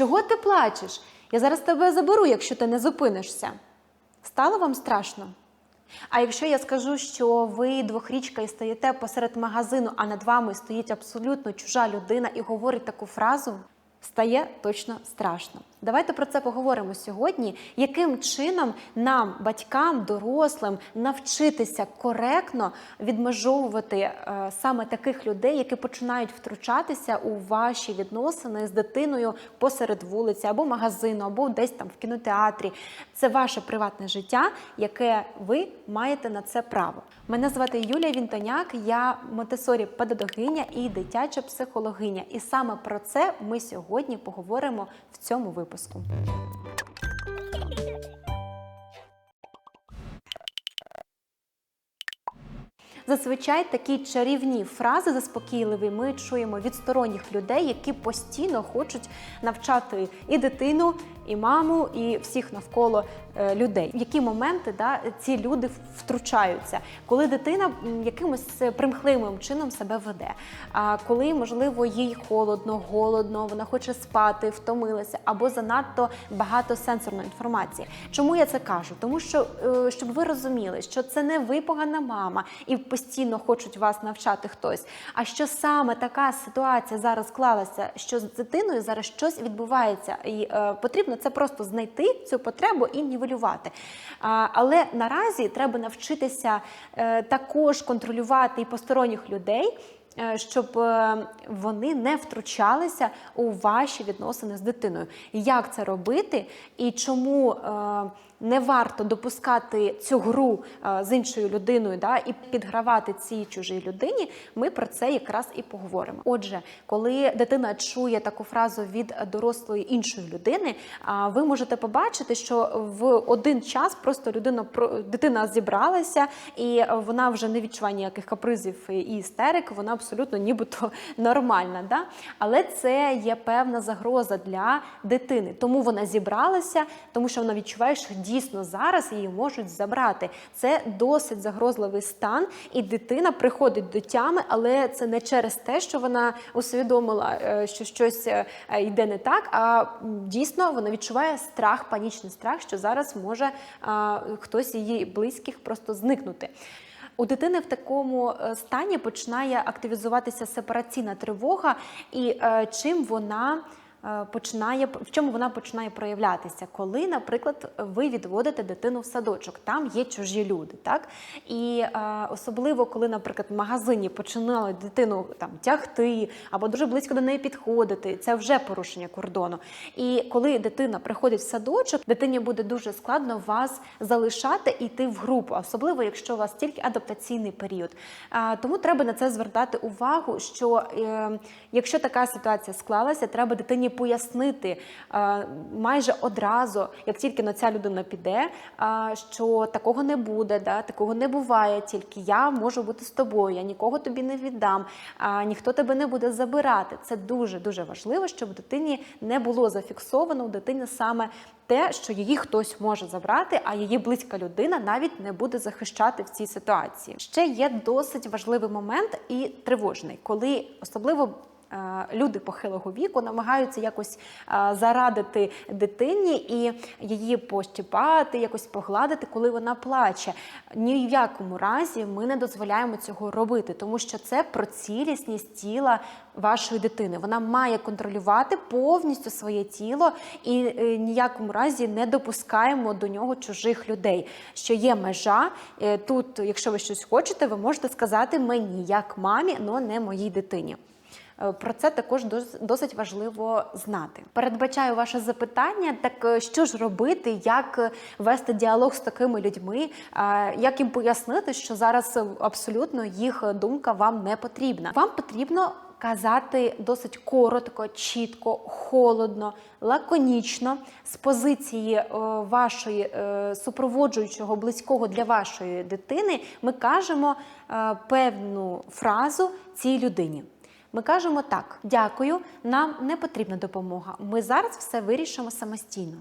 Чого ти плачеш? Я зараз тебе заберу, якщо ти не зупинишся. Стало вам страшно? А якщо я скажу, що ви двохрічка і стоїте посеред магазину, а над вами стоїть абсолютно чужа людина і говорить таку фразу, стає точно страшно. Давайте про це поговоримо сьогодні. Яким чином нам, батькам, дорослим, навчитися коректно відмежовувати е, саме таких людей, які починають втручатися у ваші відносини з дитиною посеред вулиці або магазину, або десь там в кінотеатрі. Це ваше приватне життя, яке ви маєте на це право. Мене звати Юлія Вінтоняк, я Монтесорі педагогиня і дитяча психологиня. І саме про це ми сьогодні поговоримо в цьому випуску. Зазвичай такі чарівні фрази заспокійливі ми чуємо від сторонніх людей, які постійно хочуть навчати і дитину, і маму, і всіх навколо людей. В які моменти да, ці люди втручаються, коли дитина якимось примхливим чином себе веде, а коли, можливо, їй холодно, голодно, вона хоче спати, втомилася, або занадто багато сенсорної інформації. Чому я це кажу? Тому що е, щоб ви розуміли, що це не ви погана мама і постійно хочуть вас навчати хтось. А що саме така ситуація зараз склалася, що з дитиною зараз щось відбувається, і е, потрібно це просто знайти цю потребу і нівелювати. А, але наразі треба навчитися е, також контролювати і посторонніх людей. е, Щоб е, вони не втручалися у ваші відносини з дитиною. Як це робити і чому не варто допускати цю гру е, з іншою людиною да, і підгравати цій чужій людині, ми про це якраз і поговоримо. Отже, коли дитина чує таку фразу від дорослої іншої людини, ви можете побачити, що в один час просто людина дитина зібралася, і вона вже не відчуває ніяких капризів і істерик, вона абсолютно нібито нормальна. Да? Але це є певна загроза для дитини. Тому вона зібралася, тому що вона відчуває, що дійсно зараз її можуть забрати. Це досить загрозливий стан, і дитина приходить до тями, але це не через те, що вона усвідомила, е, що щось е, йде не так. А дійсно вона відчуває страх, панічний страх, що зараз може хтось її близьких просто зникнути. У дитини в такому е, стані починає активізуватися сепараційна тривога, і е, чим вона е, починає в чому вона починає проявлятися, коли, наприклад, ви відводите дитину в садочок, там є чужі люди, так і е, особливо коли, наприклад, в магазині починали дитину там тягти або дуже близько до неї підходити, це вже порушення кордону. І коли дитина приходить в садочок, дитині буде дуже складно вас залишати і йти в групу, особливо якщо у вас тільки адаптаційний період. А, Тому треба на це звертати увагу, що е, якщо така ситуація склалася, треба дитині пояснити е, майже одразу, як тільки на ця людина піде, а, що такого не буде, да, такого не буває, тільки я можу бути з тобою, я нікого тобі не віддам, а, ніхто тебе не буде забирати. Це дуже дуже важливо, щоб дитині не було зафіксовано у дитині саме те, що її хтось може забрати, а її близька людина навіть не буде захищати в цій ситуації. Ще є досить важливий момент і тривожний, коли особливо. Люди похилого віку намагаються якось зарадити дитині і її пощипати, якось погладити, коли вона плаче. Ні в якому разі ми не дозволяємо цього робити, тому що це про цілісність тіла вашої дитини. Вона має контролювати повністю своє тіло і е, ніякому разі не допускаємо до нього чужих людей. Що є межа. Е, Тут, якщо ви щось хочете, ви можете сказати мені як мамі, але не моїй дитині. Е, Про це також досить важливо знати. Передбачаю ваше запитання. Так е, що ж робити, як е, вести діалог з такими людьми, як їм пояснити, що зараз абсолютно їх думка вам не потрібна. Вам потрібно казати досить коротко, чітко, холодно, лаконічно з позиції вашої супроводжуючого близького для вашої дитини. Ми кажемо певну фразу цій людині. Ми кажемо так: дякую, нам не потрібна допомога. Ми зараз все вирішимо самостійно.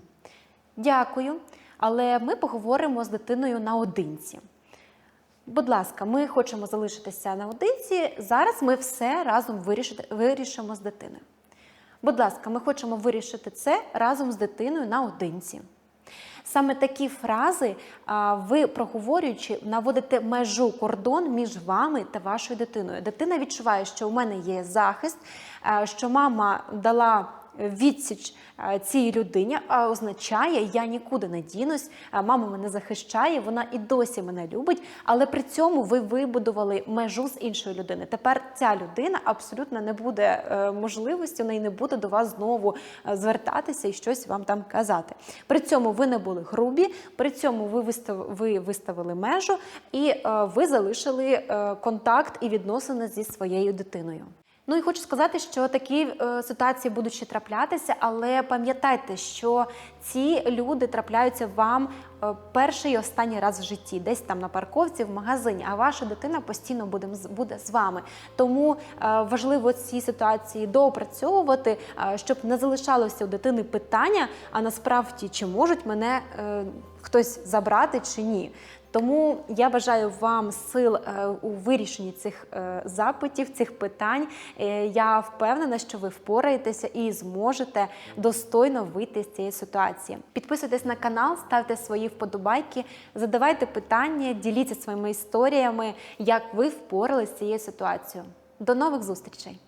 Дякую, але ми поговоримо з дитиною наодинці. Будь ласка, ми хочемо залишитися наодинці. Зараз ми все разом вирішимо з дитиною. Будь ласка, ми хочемо вирішити це разом з дитиною наодинці. Саме такі фрази ви проговорюючи, наводите межу кордон між вами та вашою дитиною. Дитина відчуває, що у мене є захист, що мама дала відсіч цій людині, а означає, я нікуди не дінусь. Мама мене захищає, вона і досі мене любить, але при цьому ви вибудували межу з іншої людини. Тепер ця людина абсолютно не буде е, можливості, в неї не буде до вас знову е, звертатися і щось вам там казати. При цьому ви не були грубі, при цьому ви вистав, ви виставили межу і е, ви залишили е, контакт і відносини зі своєю дитиною. Ну і хочу сказати, що такі е, ситуації будуть ще траплятися, але пам'ятайте, що ці люди трапляються вам перший і останній раз в житті, десь там на парковці, в магазині, а ваша дитина постійно буде, буде з вами. Тому е, важливо ці ситуації доопрацьовувати, е, щоб не залишалося у дитини питання, а насправді чи можуть мене е, хтось забрати чи ні. Тому я бажаю вам сил е, у вирішенні цих е, запитів, цих питань. Е, Я впевнена, що ви впораєтеся і зможете достойно вийти з цієї ситуації. Підписуйтесь на канал, ставте свої вподобайки, задавайте питання, діліться своїми історіями, як ви впоралися з цією ситуацією. До нових зустрічей!